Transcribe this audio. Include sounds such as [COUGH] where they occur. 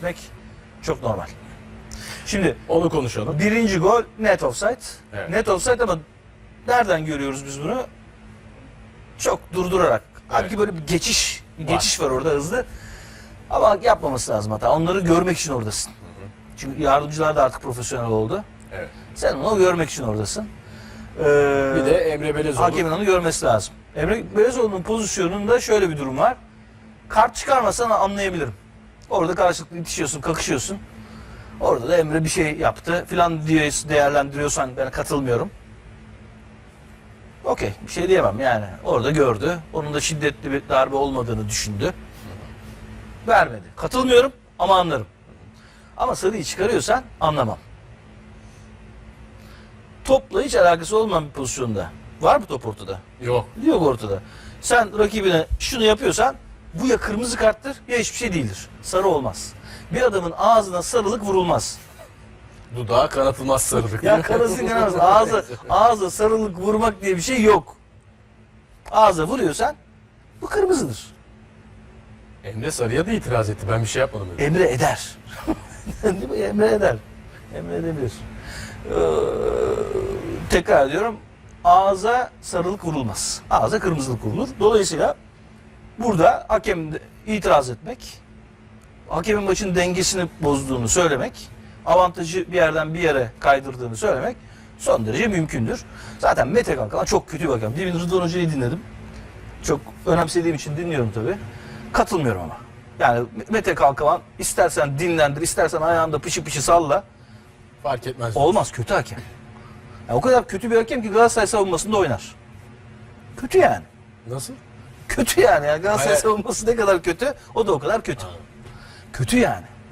etmek çok normal. Şimdi Onu konuşalım. birinci gol net offside. Evet. Net offside ama nereden görüyoruz biz bunu? Çok durdurarak. Halbuki böyle bir geçiş, bir Var. geçiş var orada hızlı. Ama yapmaması lazım hata. Onları görmek için oradasın. Çünkü yardımcılar da artık profesyonel oldu. Evet. Sen onu görmek için oradasın. Ee, Bir de Emre Belezoğlu. hakemin onu görmesi lazım. Emre Belezoğlu'nun pozisyonunda şöyle bir durum var. Kart çıkarmasan anlayabilirim. Orada karşılıklı itişiyorsun, kakışıyorsun. Orada da Emre bir şey yaptı filan diye değerlendiriyorsan ben katılmıyorum. Okey bir şey diyemem yani. Orada gördü. Onun da şiddetli bir darbe olmadığını düşündü. Vermedi. Katılmıyorum ama anlarım. Ama sarıyı çıkarıyorsan anlamam. Topla hiç alakası olmayan bir pozisyonda. Var mı top ortada? Yok. Yok ortada. Sen rakibine şunu yapıyorsan bu ya kırmızı karttır ya hiçbir şey değildir. Sarı olmaz. Bir adamın ağzına sarılık vurulmaz. Dudağa kanatılmaz sarılık. Ya karası kanamaz. Ağza, ağza sarılık vurmak diye bir şey yok. Ağza vuruyorsan bu kırmızıdır. Emre Sarı'ya da itiraz etti. Ben bir şey yapmadım. dedi. Emre eder. [LAUGHS] Emre eder. Emre edebilir. Ee, tekrar ediyorum. Ağza sarılık vurulmaz. Ağza kırmızılık vurulur. Dolayısıyla burada hakem itiraz etmek, hakemin maçın dengesini bozduğunu söylemek, avantajı bir yerden bir yere kaydırdığını söylemek son derece mümkündür. Zaten Mete Kalkan çok kötü bir hakem. Demin Rıdvan Hoca'yı dinledim. Çok önemsediğim için dinliyorum tabii. Katılmıyorum ama. Yani Mete Kalkavan istersen dinlendir, istersen ayağında pışı pışı salla. Fark etmez. Olmaz kötü hakem. Ya o kadar kötü bir hakem ki Galatasaray savunmasında oynar. Kötü yani. Nasıl? Kötü yani. yani Galatasaray Hayır. savunması ne kadar kötü o da o kadar kötü. Kötü yani.